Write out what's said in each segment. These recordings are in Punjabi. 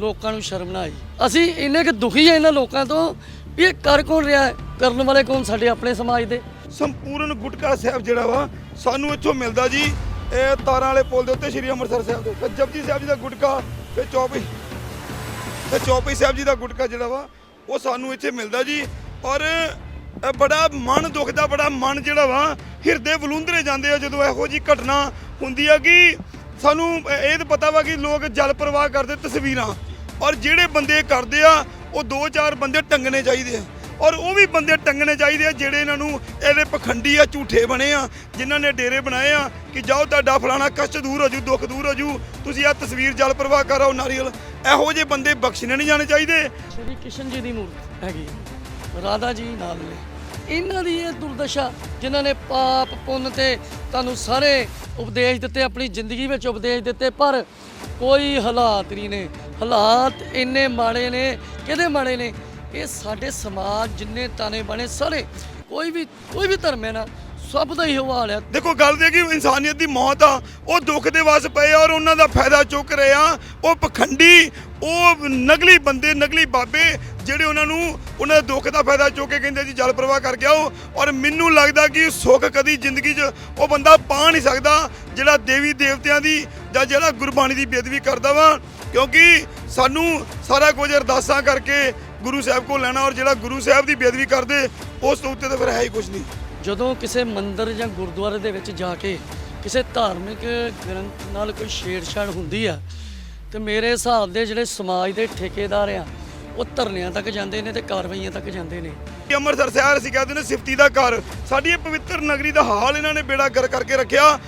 ਲੋਕਾਂ ਨੂੰ ਸ਼ਰਮ ਨਾ ਆਈ। ਅਸੀਂ ਇੰਨੇ ਕਿ ਦੁਖੀ ਆ ਇਹਨਾਂ ਲੋਕਾਂ ਤੋਂ ਵੀ ਇਹ ਕਰ ਕੌਣ ਰਿਹਾ ਹੈ? ਕਰਨ ਵਾਲੇ ਕੌਣ ਸਾਡੇ ਆਪਣੇ ਸਮਾਜ ਦੇ? ਸੰਪੂਰਨ ਗੁਟਕਾ ਸਾਹਿਬ ਜਿਹੜਾ ਵਾ, ਸਾਨੂੰ ਇੱਥੋਂ ਮਿਲਦਾ ਜੀ। ਇਹ ਤਾਰਾਂ ਵਾਲੇ ਪੁਲ ਦੇ ਉੱਤੇ ਸ਼੍ਰੀ ਅੰਮ੍ਰਿਤਸਰ ਸਾਹਿਬ ਦੇ ਉੱਤੇ। ਜਪਜੀ ਸਾਹਿਬ ਜੀ ਦਾ ਗੁਟਕਾ ਤੇ ਚੌਪੀ ਤੇ ਚੌਪੀ ਸਾਹਿਬ ਜੀ ਦਾ ਗੁਟਕਾ ਜਿਹੜਾ ਵਾ, ਉਹ ਸਾਨੂੰ ਇੱਥੇ ਮਿਲਦਾ ਜੀ। ਔਰ ਇਹ ਬੜਾ ਮਨ ਦੁਖਦਾ ਬੜਾ ਮਨ ਜਿਹੜਾ ਵਾ, ਹਿਰਦੇ ਵਲੂੰਦਰੇ ਜਾਂਦੇ ਆ ਜਦੋਂ ਇਹੋ ਜੀ ਘਟਨਾ ਹੁੰਦੀ ਆ ਕਿ ਸਾਨੂੰ ਇਹ ਤਾਂ ਪਤਾ ਵਾ ਕਿ ਲੋਕ ਜਲ ਪ੍ਰਵਾਹ ਕਰਦੇ ਤਸਵੀਰਾਂ। ਔਰ ਜਿਹੜੇ ਬੰਦੇ ਕਰਦੇ ਆ, ਉਹ ਦੋ ਚਾਰ ਬੰਦੇ ਟੰਗਣੇ ਚਾਹੀਦੇ ਆ। ਔਰ ਉਹ ਵੀ ਬੰਦੇ ਟੰਗਣੇ ਚਾਹੀਦੇ ਆ ਜਿਹੜੇ ਇਹਨਾਂ ਨੂੰ ਇਹਦੇ ਪਖੰਡੀ ਆ, ਝੂਠੇ ਬਣੇ ਆ, ਜਿਨ੍ਹਾਂ ਨੇ ਡੇਰੇ ਬਣਾਏ ਆ ਕਿ ਜਾਓ ਤੁਹਾਡਾ ਫਲਾਣਾ ਕਸ਼ਟ ਦੂਰ ਹੋ ਜੂ, ਦੁੱਖ ਦੂਰ ਹੋ ਜੂ, ਤੁਸੀਂ ਆ ਤਸਵੀਰ ਜਲ ਪ੍ਰਵਾਹ ਕਰਾਓ ਨਾਰੀਅਲ। ਇਹੋ ਜਿਹੇ ਬੰਦੇ ਬਖਸ਼ਣੇ ਨਹੀਂ ਜਾਣੇ ਚਾਹੀਦੇ। ਸ਼੍ਰੀ ਕ੍ਰਿਸ਼ਨ ਜੀ ਦੀ ਮੂਰਤ ਹੈਗੀ ਰਾਧਾ ਜੀ ਨਾਲ ਨੇ। ਇਹਨਾਂ ਦੀ ਇਹ ਦੁਰਦਸ਼ਾ, ਜਿਨ੍ਹਾਂ ਨੇ ਪਾਪ, ਪੁੰਨ ਤੇ ਤੁਹਾਨੂੰ ਸਾਰੇ ਉਪਦੇਸ਼ ਦਿੱਤੇ, ਆਪਣੀ ਜ਼ਿੰਦਗੀ ਵਿੱਚ ਉਪਦੇਸ਼ ਦਿੱਤੇ, ਪਰ ਕੋਈ ਹਾਲਾਤ ਨਹੀਂ ਨੇ। ਹਾਲਾਤ ਇੰਨੇ ਮਾੜੇ ਨੇ, ਕਿਹਦੇ ਮਾੜੇ ਨੇ? ਇਹ ਸਾਡੇ ਸਮਾਜ ਜਿੰਨੇ ਤਾਨੇ ਬਣੇ, ਸਾਰੇ ਕੋਈ ਵੀ ਕੋਈ ਵੀ ਧਰਮ ਹੈ ਨਾ, ਸਭ ਦਾ ਹੀ ਹਵਾਲ ਹੈ। ਦੇਖੋ, ਗੱਲ ਦੇ ਕਿ ਇਨਸਾਨੀਅਤ ਦੀ ਮੌਤ ਆ, ਉਹ ਦੁੱਖ ਦੇ ਵਸ ਪਏ ਆ ਔਰ ਉਹਨਾਂ ਦਾ ਫਾਇਦਾ ਚੁੱਕ ਰਹੇ ਆ। ਉਹ ਪਖੰਡੀ, ਉਹ ਨਕਲੀ ਬੰਦੇ, ਨਕਲੀ ਬਾਬੇ ਜਿਹੜੇ ਉਹਨਾਂ ਨੂੰ, ਉਹਨਾਂ ਦੇ ਦੁੱਖ ਦਾ ਫਾਇਦਾ ਚੁੱਕ ਕੇ ਕਹਿੰਦੇ ਜੀ, ਜਲ ਪ੍ਰਵਾਹ ਕਰਕੇ ਆਓ। ਔਰ ਮੈਨੂੰ ਲੱਗਦਾ ਕਿ ਸੁੱਖ ਕਦੀ ਜ਼ਿੰਦਗੀ 'ਚ ਉਹ ਬੰਦਾ ਪਾ ਨਹੀਂ ਸਕਦਾ ਜਿਹੜਾ ਦੇਵੀ ਦੇਵਤਿਆਂ ਦੀ ਜਾਂ ਜਿਹੜਾ ਗੁਰਬਾਣੀ ਦੀ ਬੇਦਬੀ ਕਰਦਾ ਵਾ ਕਿਉਂਕਿ ਸਾਨੂੰ ਸਾਰਾ ਕੁਝ ਅਰਦਾਸਾਂ ਕਰਕੇ ਗੁਰੂ ਸਾਹਿਬ ਕੋਲ ਲੈਣਾ ਔਰ ਜਿਹੜਾ ਗੁਰੂ ਸਾਹਿਬ ਦੀ ਬੇਦਬੀ ਕਰਦੇ ਉਸ ਤੋਂ ਉੱਤੇ ਤਾਂ ਫਿਰ ਹੈ ਹੀ ਕੁਝ ਨਹੀਂ। ਜਦੋਂ ਕਿਸੇ ਮੰਦਿਰ ਜਾਂ ਗੁਰਦੁਆਰੇ ਦੇ ਵਿੱਚ ਜਾ ਕੇ ਕਿਸੇ ਧਾਰਮਿਕ ਗ੍ਰੰਥ ਨਾਲ ਕੋਈ ਛੇੜਛਾੜ ਹੁੰਦੀ ਆ ਤੇ ਮੇਰੇ ਹਿਸਾਬ ਦੇ ਜਿਹੜੇ ਸਮਾਜ ਦੇ ਠੇਕੇਦਾਰ ਆ ਉਹ ਧਰਨਿਆਂ ਤੱਕ ਜਾਂਦੇ ਨੇ ਤੇ ਕਾਰਵਾਈਆਂ ਤੱਕ ਜਾਂਦੇ ਨੇ। ਅੰਮ੍ਰਿਤਸਰ ਸ਼ਹਿਰ ਅਸੀਂ ਕਹਿੰਦੇ ਨੇ ਸਿਫਤੀ ਦਾ ਘਰ ਸਾਡੀ ਇਹ ਪਵਿੱਤਰ ਨਗਰੀ ਦਾ ਹਾਲ ਇਹਨਾਂ ਨੇ ਬੇੜਾ ਕਰ ਕਰਕੇ ਰੱਖਿਆ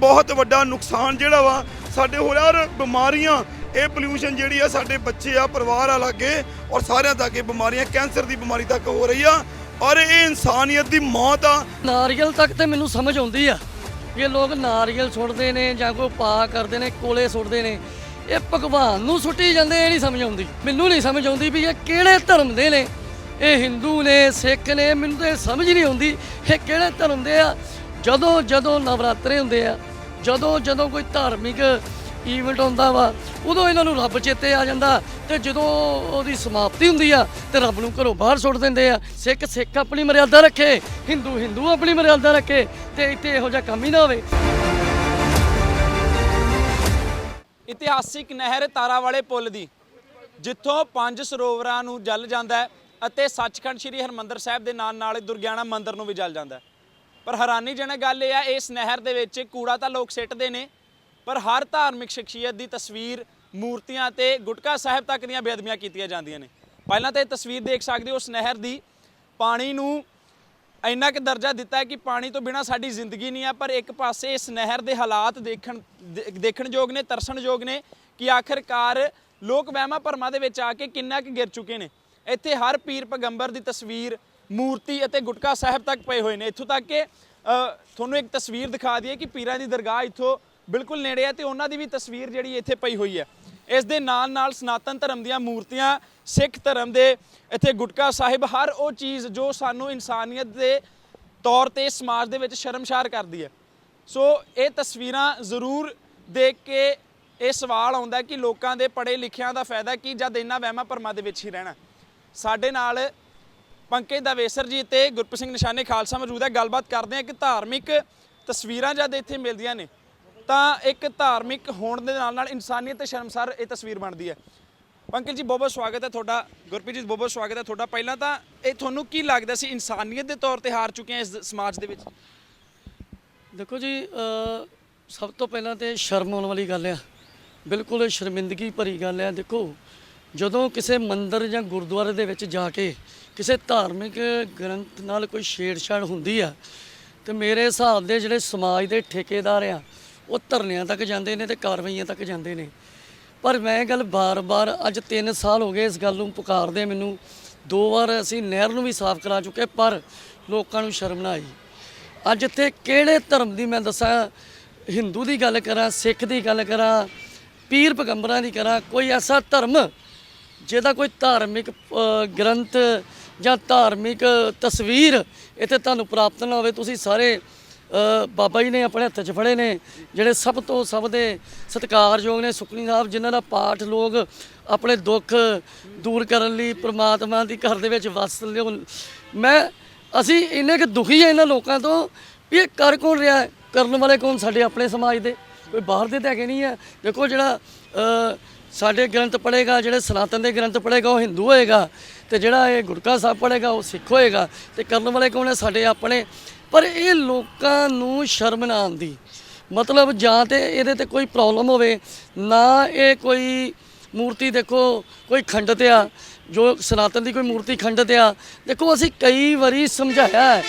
ਬਹੁਤ ਵੱਡਾ ਨੁਕਸਾਨ ਜਿਹੜਾ ਵਾ, ਸਾਡੇ ਹੋ ਰਿਹਾ ਔਰ ਬਿਮਾਰੀਆਂ, ਇਹ ਪੋਲਿਊਸ਼ਨ ਜਿਹੜੀ ਆ ਸਾਡੇ ਬੱਚੇ ਆ, ਪਰਿਵਾਰ ਆ ਲਾਗੇ ਔਰ ਸਾਰਿਆਂ ਤੱਕ ਇਹ ਬਿਮਾਰੀਆਂ, ਕੈਂਸਰ ਦੀ ਬਿਮਾਰੀ ਤੱਕ ਹੋ ਰਹੀ ਆ ਔਰ ਇਹ ਇਨਸਾਨੀਅਤ ਦੀ ਮੌਤ ਆ। ਨਾਰੀਅਲ ਤੱਕ ਤੇ ਮੈਨੂੰ ਸਮਝ ਆਉਂਦੀ ਆ। ਵੀ ਇਹ ਲੋਕ ਨਾਰੀਅਲ ਸੁੱਟਦੇ ਨੇ ਜਾਂ ਕੋਈ ਪਾ ਕਰਦੇ ਨੇ, ਕੋਲੇ ਸੁੱਟਦੇ ਨੇ। ਇਹ ਭਗਵਾਨ ਨੂੰ ਸੁੱਟੀ ਜਾਂਦੇ, ਇਹ ਨਹੀਂ ਸਮਝ ਆਉਂਦੀ। ਮੈਨੂੰ ਨਹੀਂ ਸਮਝ ਆਉਂਦੀ ਵੀ ਇਹ ਕਿਹੜੇ ਧਰਮ ਦੇ ਨੇ। ਇਹ ਹਿੰਦੂ ਨੇ, ਸਿੱਖ ਨੇ, ਮੈਨੂੰ ਤਾਂ ਇਹ ਸਮਝ ਨਹੀਂ ਆਉਂਦੀ ਇਹ ਕਿਹੜੇ ਧਰਮ ਦੇ ਆ। ਜਦੋਂ ਜਦੋਂ ਨਵਰਾਤਰੇ ਹੁੰਦੇ ਆ ਜਦੋਂ ਜਦੋਂ ਕੋਈ ਧਾਰਮਿਕ ਈਵੈਂਟ ਹੁੰਦਾ ਵਾ, ਉਦੋਂ ਇਹਨਾਂ ਨੂੰ ਰੱਬ ਚੇਤੇ ਆ ਜਾਂਦਾ ਤੇ ਜਦੋਂ ਉਹਦੀ ਸਮਾਪਤੀ ਹੁੰਦੀ ਆ, ਤੇ ਰੱਬ ਨੂੰ ਘਰੋਂ ਬਾਹਰ ਸੁੱਟ ਦਿੰਦੇ ਆ। ਸਿੱਖ ਸਿੱਖ ਆਪਣੀ ਮਰਿਆਦਾ ਰੱਖੇ, ਹਿੰਦੂ ਹਿੰਦੂ ਆਪਣੀ ਮਰਿਆਦਾ ਰੱਖੇ ਤੇ ਇੱਥੇ ਇਹੋ ਜਿਹਾ ਕੰਮ ਹੀ ਨਾ ਹੋਵੇ। ਇਤਿਹਾਸਿਕ ਨਹਿਰ ਤਾਰਾਵਾਲੇ ਪੁਲ ਦੀ, ਜਿੱਥੋਂ ਪੰਜ ਸਰੋਵਰਾਂ ਨੂੰ ਜਲ ਜਾਂਦਾ ਹੈ ਅਤੇ ਸੱਚਖੰਡ ਸ੍ਰੀ ਹਰਮੰਦਰ ਸਾਹਿਬ ਦੇ ਨਾਲ ਨਾਲ ਦੁਰਗਿਆਣਾ ਮੰਦਿਰ ਨੂੰ ਵੀ ਜਲ ਜਾਂਦਾ ਹੈ। ਪਰ ਹੈਰਾਨੀਜਨਕ ਗੱਲ ਇਹ ਹੈ ਇਸ ਨਹਿਰ ਦੇ ਵਿੱਚ ਕੂੜਾ ਤਾਂ ਲੋਕ ਸਿੱਟਦੇ ਨੇ, ਪਰ ਹਰ ਧਾਰਮਿਕ ਸ਼ਖਸੀਅਤ ਦੀ ਤਸਵੀਰ ਮੂਰਤੀਆਂ ਤੇ ਗੁਟਕਾ ਸਾਹਿਬ ਤੱਕ ਦੀਆਂ ਬੇਅਦਬੀਆਂ ਕੀਤੀਆਂ ਜਾਂਦੀਆਂ ਨੇ। ਪਹਿਲਾਂ ਤਾਂ ਇਹ ਤਸਵੀਰ ਦੇਖ ਸਕਦੇ ਹੋ, ਉਸ ਨਹਿਰ ਦੀ ਪਾਣੀ ਨੂੰ ਇੰਨਾ ਕਿ ਦਰਜਾ ਦਿੱਤਾ ਹੈ ਕਿ ਪਾਣੀ ਤੋਂ ਬਿਨਾ ਸਾਡੀ ਜ਼ਿੰਦਗੀ ਨਹੀਂ ਆ, ਪਰ ਇੱਕ ਪਾਸੇ ਇਸ ਨਹਿਰ ਦੇ ਹਾਲਾਤ ਦੇਖਣ ਦੇ- ਦੇਖਣਯੋਗ ਨੇ ਤਰਸਣਯੋਗ ਨੇ ਕਿ ਆਖਿਰਕਾਰ ਲੋਕ ਵਹਿਮਾਂ ਭਰਮਾਂ ਦੇ ਵਿੱਚ ਆ ਕੇ ਕਿੰਨਾ ਕੁ ਗਿਰ ਚੁੱਕੇ ਨੇ। ਇੱਥੇ ਹਰ ਪੀਰ ਪੈਗੰਬਰ ਦੀ ਤਸਵੀਰ ਮੂਰਤੀ ਅਤੇ ਗੁਟਕਾ ਸਾਹਿਬ ਤੱਕ ਪਏ ਹੋਏ ਨੇ। ਇੱਥੋਂ ਤੱਕ ਕਿ ਤੁਹਾਨੂੰ ਇੱਕ ਤਸਵੀਰ ਦਿਖਾ ਦਈਏ ਕਿ ਪੀਰਾਂ ਦੀ ਦਰਗਾਹ ਇੱਥੋਂ ਬਿਲਕੁਲ ਨੇੜੇ ਹੈ ਤੇ ਉਹਨਾਂ ਦੀ ਵੀ ਤਸਵੀਰ ਜਿਹੜੀ ਇੱਥੇ ਪਈ ਹੋਈ ਹੈ। ਇਸ ਦੇ ਨਾਲ ਨਾਲ ਸਨਾਤਨ ਧਰਮ ਦੀਆਂ ਮੂਰਤੀਆਂ, ਸਿੱਖ ਧਰਮ ਦੇ ਇੱਥੇ ਗੁਟਕਾ ਸਾਹਿਬ, ਹਰ ਉਹ ਚੀਜ਼ ਜੋ ਸਾਨੂੰ ਇਨਸਾਨੀਅਤ ਦੇ ਤੌਰ ਤੇ ਸਮਾਜ ਦੇ ਵਿੱਚ ਸ਼ਰਮਸ਼ਾਰ ਕਰਦੀ ਹੈ। ਸੋ ਇਹ ਤਸਵੀਰਾਂ ਜ਼ਰੂਰ ਦੇਖ ਕੇ ਇਹ ਸਵਾਲ ਆਉਂਦਾ ਕਿ ਲੋਕਾਂ ਦੇ ਪੜ੍ਹੇ ਲਿਖਿਆਂ ਦਾ ਫਾਇਦਾ ਕੀ, ਜਦ ਇੰਨਾ ਵਹਿਮਾਂ ਭਰਮਾਂ ਦੇ ਵਿੱਚ ਹੀ ਰਹਿਣਾ। ਸਾਡੇ ਨਾਲ ਪੰਕਜ ਦਵੇਸਰ ਜੀ ਤੇ ਗੁਰਪ੍ਰੀਤ ਸਿੰਘ ਨਿਸ਼ਾਨੇ ਖਾਲਸਾ ਮੌਜੂਦ ਹੈ। ਗੱਲਬਾਤ ਕਰਦੇ ਆ ਕਿ ਧਾਰਮਿਕ ਤਸਵੀਰਾਂ ਜਦ ਇੱਥੇ ਮਿਲਦੀਆਂ ਨੇ, ਤਾਂ ਇੱਕ ਧਾਰਮਿਕ ਹੋਣ ਦੇ ਨਾਲ ਨਾਲ ਇਨਸਾਨੀਅਤ ਤੇ ਸ਼ਰਮਸਾਰ ਇਹ ਤਸਵੀਰ ਬਣਦੀ ਹੈ। ਪੰਕਜ ਜੀ ਬਹੁਤ ਬਹੁਤ ਸਵਾਗਤ ਹੈ ਤੁਹਾਡਾ। ਗੁਰਪ੍ਰੀਤ ਜੀ ਬਹੁਤ ਬਹੁਤ ਸਵਾਗਤ ਹੈ ਤੁਹਾਡਾ। ਪਹਿਲਾਂ ਤਾਂ ਇਹ ਤੁਹਾਨੂੰ ਕੀ ਲੱਗਦਾ ਸੀ ਇਨਸਾਨੀਅਤ ਦੇ ਤੌਰ ਤੇ ਹਾਰ ਚੁੱਕੇ ਆ ਇਸ ਸਮਾਜ ਦੇ ਵਿੱਚ? ਦੇਖੋ ਜੀ ਸਭ ਤੋਂ ਪਹਿਲਾਂ ਤੇ ਸ਼ਰਮ ਆਉਣ ਵਾਲੀ ਗੱਲ ਆ। ਬਿਲਕੁਲ ਸ਼ਰਮਿੰਦਗੀ ਭਰੀ ਗੱਲ ਆ। ਦੇਖੋ ਜਦੋਂ ਕਿਸੇ ਮੰਦਿਰ ਜਾਂ ਗੁਰਦੁਆਰੇ ਦੇ ਵਿੱਚ ਜਾ ਕੇ ਕਿਸੇ ਧਾਰਮਿਕ ਗ੍ਰੰਥ ਨਾਲ ਕੋਈ ਛੇੜਛਾੜ ਹੁੰਦੀ ਆ, ਤੇ ਮੇਰੇ ਹਿਸਾਬ ਦੇ ਜਿਹੜੇ ਸਮਾਜ ਦੇ ਠੇਕੇਦਾਰ ਆ, ਉਹ ਧਰਨਿਆਂ ਤੱਕ ਜਾਂਦੇ ਨੇ ਤੇ ਕਾਰਵਾਈਆਂ ਤੱਕ ਜਾਂਦੇ ਨੇ। ਪਰ ਮੈਂ ਇਹ ਗੱਲ ਬਾਰ-ਬਾਰ ਅੱਜ 3 ਸਾਲ ਹੋ ਗਏ ਇਸ ਗੱਲ ਨੂੰ ਪੁਕਾਰਦੇ ਮੈਨੂੰ। ਦੋ ਵਾਰ ਅਸੀਂ ਨਹਿਰ ਨੂੰ ਵੀ ਸਾਫ਼ ਕਰਾ ਚੁੱਕੇ, ਪਰ ਲੋਕਾਂ ਨੂੰ ਸ਼ਰਮ ਨਾ ਆਈ। ਅੱਜ ਇੱਥੇ ਕਿਹੜੇ ਧਰਮ ਦੀ ਮੈਂ ਦੱਸਾਂ, ਹਿੰਦੂ ਦੀ ਗੱਲ ਕਰਾਂ, ਸਿੱਖ ਦੀ ਗੱਲ ਕਰਾਂ, ਪੀਰ ਪੈਗੰਬਰਾਂ ਦੀ ਕਰਾਂ, ਕੋਈ ਐਸਾ ਧਰਮ ਜਿਹਦਾ ਕੋਈ ਧਾਰਮਿਕ ਗ੍ਰੰਥ ਜਾਂ ਧਾਰਮਿਕ ਤਸਵੀਰ ਇੱਥੇ ਤੁਹਾਨੂੰ ਪ੍ਰਾਪਤ ਨਾ ਹੋਵੇ, ਤੁਸੀਂ ਸਾਰੇ ਬਾਬਾ ਜੀ ਨੇ ਆਪਣੇ ਹੱਥ 'ਚ ਫੜੇ ਨੇ, ਜਿਹੜੇ ਸਭ ਤੋਂ ਸਭ ਦੇ ਸਤਿਕਾਰਯੋਗ ਨੇ ਸੁਖਨੀ ਸਾਹਿਬ, ਜਿਨ੍ਹਾਂ ਦਾ ਪਾਠ ਲੋਕ ਆਪਣੇ ਦੁੱਖ ਦੂਰ ਕਰਨ ਲਈ ਪ੍ਰਮਾਤਮਾ ਦੀ ਘਰ ਦੇ ਵਿੱਚ ਵਸ ਲਿਓ। ਮੈਂ, ਅਸੀਂ ਇੰਨੇ ਕਿ ਦੁਖੀ ਹਾਂ ਇਹਨਾਂ ਲੋਕਾਂ ਤੋਂ ਵੀ ਇਹ ਕਰ ਕੌਣ ਰਿਹਾ ਕਰਨ ਵਾਲੇ ਕੌਣ ਸਾਡੇ ਆਪਣੇ ਸਮਾਜ ਦੇ? ਕੋਈ ਬਾਹਰ ਦੇ ਤਾਂ ਹੈਗੇ ਨਹੀਂ ਆ। ਦੇਖੋ ਜਿਹੜਾ ਸਾਡੇ ਗ੍ਰੰਥ ਪੜ੍ਹੇਗਾ, ਜਿਹੜੇ ਸਨਾਤਨ ਦੇ ਗ੍ਰੰਥ ਪੜ੍ਹੇਗਾ, ਉਹ ਹਿੰਦੂ ਹੋਏਗਾ ਤੇ ਜਿਹੜਾ ਇਹ ਗੁਰਕਾ ਸਾਹਿਬ ਪੜ੍ਹੇਗਾ, ਉਹ ਸਿੱਖ ਹੋਏਗਾ ਤੇ ਕਰਨ ਵਾਲੇ ਕੌਣ ਹੈ? ਸਾਡੇ ਆਪਣੇ। ਪਰ ਇਹ ਲੋਕਾਂ ਨੂੰ ਸ਼ਰਮ ਨਾ ਆਉਂਦੀ। ਮਤਲਬ ਜਾਂ ਤੇ ਇਹਦੇ ਤੇ ਕੋਈ ਪ੍ਰੋਬਲਮ ਹੋਵੇ, ਨਾ ਇਹ ਕੋਈ ਮੂਰਤੀ ਦੇਖੋ, ਕੋਈ ਖੰਡਤ ਆ, ਜੋ ਸਨਾਤਨ ਦੀ ਕੋਈ ਮੂਰਤੀ ਖੰਡਤ ਆ। ਦੇਖੋ, ਅਸੀਂ ਕਈ ਵਾਰੀ ਸਮਝਾਇਆ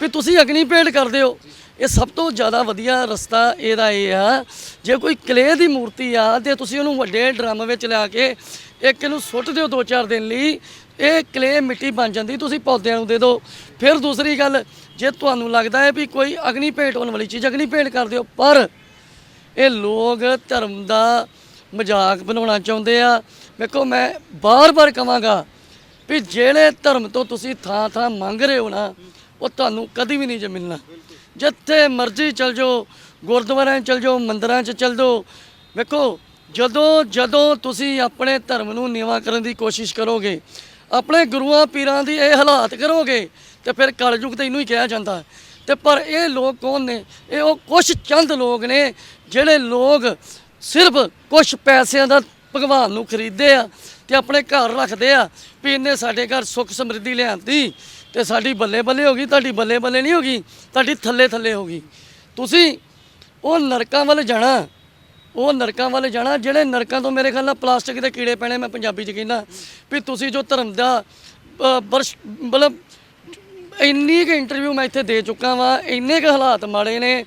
ਵੀ ਤੁਸੀਂ ਅਗਨੀ ਭੇਟ ਕਰਦੇ ਹੋ। ਇਹ ਸਭ ਤੋਂ ਜ਼ਿਆਦਾ ਵਧੀਆ ਰਸਤਾ ਇਹਦਾ ਇਹ ਆ। ਜੇ ਕੋਈ ਕਲੇ ਦੀ ਮੂਰਤੀ ਆ ਤੇ ਤੁਸੀਂ ਉਹਨੂੰ ਵੱਡੇ ਡਰਮ ਵਿੱਚ ਲਿਆ ਕੇ ਇੱਕ ਇਹਨੂੰ ਸੁੱਟ ਦਿਓ ਦੋ ਚਾਰ ਦਿਨ ਲਈ, ਇਹ ਕਲੇ ਮਿੱਟੀ ਬਣ ਜਾਂਦੀ, ਤੁਸੀਂ ਪੌਦਿਆਂ ਨੂੰ ਦੇ ਦਿਓ। ਫਿਰ ਦੂਸਰੀ ਗੱਲ, ਜੇ ਤੁਹਾਨੂੰ ਲੱਗਦਾ ਹੈ ਵੀ ਕੋਈ ਅਗਨੀ ਭੇਟ ਹੋਣ ਵਾਲੀ ਚੀਜ਼, ਅਗਨੀ ਭੇਟ ਕਰ ਦਿਓ, ਪਰ ਇਹ ਲੋਕ ਧਰਮ ਦਾ ਮਜ਼ਾਕ ਬਣਾਉਣਾ ਚਾਹੁੰਦੇ ਆ। ਵੇਖੋ, ਮੈਂ ਬਾਰ-ਬਾਰ ਕਹਾਂਗਾ ਵੀ ਜਿਹੜੇ ਧਰਮ ਤੋਂ ਤੁਸੀਂ ਥਾਂ ਥਾਂ ਮੰਗ ਰਹੇ ਹੋ ਨਾ, ਉਹ ਤੁਹਾਨੂੰ ਕਦੀ ਵੀ ਨਹੀਂ ਜੇ ਮਿਲਣਾ। ਜਿੱਥੇ ਮਰਜ਼ੀ ਚਲ ਜਾਓ, ਗੁਰਦੁਆਰਿਆਂ 'ਚ ਚਲ ਜਾਓ, ਮੰਦਰਾਂ 'ਚ ਚਲ ਜਾਓ। ਵੇਖੋ, ਜਦੋਂ ਜਦੋਂ ਤੁਸੀਂ ਆਪਣੇ ਧਰਮ ਨੂੰ ਨੀਵਾ ਕਰਨ ਦੀ ਕੋਸ਼ਿਸ਼ ਕਰੋਗੇ, ਆਪਣੇ ਗੁਰੂਆਂ ਪੀਰਾਂ ਦੀ ਇਹ ਹਾਲਾਤ ਕਰੋਗੇ, ਤੇ ਫਿਰ ਕਲਯੁਗ ਤੇ ਇਹਨੂੰ ਹੀ ਕਿਹਾ ਜਾਂਦਾ। ਹੈ। ਤੇ ਪਰ ਇਹ ਲੋਕ ਕੌਣ ਨੇ? ਇਹ ਉਹ ਕੁਝ ਚੰਦ ਲੋਕ ਨੇ, ਜਿਹੜੇ ਲੋਕ ਸਿਰਫ ਕੁਝ ਪੈਸਿਆਂ ਦਾ ਭਗਵਾਨ ਨੂੰ ਖਰੀਦਦੇ ਆ ਤੇ ਆਪਣੇ ਘਰ ਰੱਖਦੇ ਆ ਵੀ ਇਹਨੇ ਸਾਡੇ ਘਰ ਸੁੱਖ ਸਮਰਿੱਧੀ ਲਿਆਂਦੀ। ਤੇ ਸਾਡੀ ਬੱਲੇ ਬੱਲੇ ਹੋ ਗਈ ਤੁਹਾਡੀ ਬੱਲੇ ਬੱਲੇ ਨਹੀਂ ਹੋ ਗਈ ਤੁਹਾਡੀ ਥੱਲੇ ਥੱਲੇ ਹੋ ਗਈ। ਤੁਸੀਂ ਉਹ ਨਰਕਾਂ ਵੱਲ ਜਾਣਾ ਉਹ ਨਰਕਾਂ ਵੱਲ ਜਾਣਾ ਜਿਹੜੇ ਨਰਕਾਂ ਤੋਂ ਮੇਰੇ ਖਿਆਲ ਨਾਲ ਪਲਾਸਟਿਕ ਦੇ ਕੀੜੇ ਪੈਣੇ ਮੈਂ ਪੰਜਾਬੀ ਚ ਕਹਿੰਦਾ ਵੀ ਤੁਸੀਂ ਜੋ ਧਰਮ ਦਾ ਅ, ਮਤਲਬ ਇੰਨੀ ਕੁ ਇੰਟਰਵਿਊ ਮੈਂ ਇੱਥੇ ਦੇ ਚੁੱਕਾ ਵਾਂ ਇੰਨੇ ਕੁ ਹਾਲਾਤ ਮਾੜੇ ਨੇ।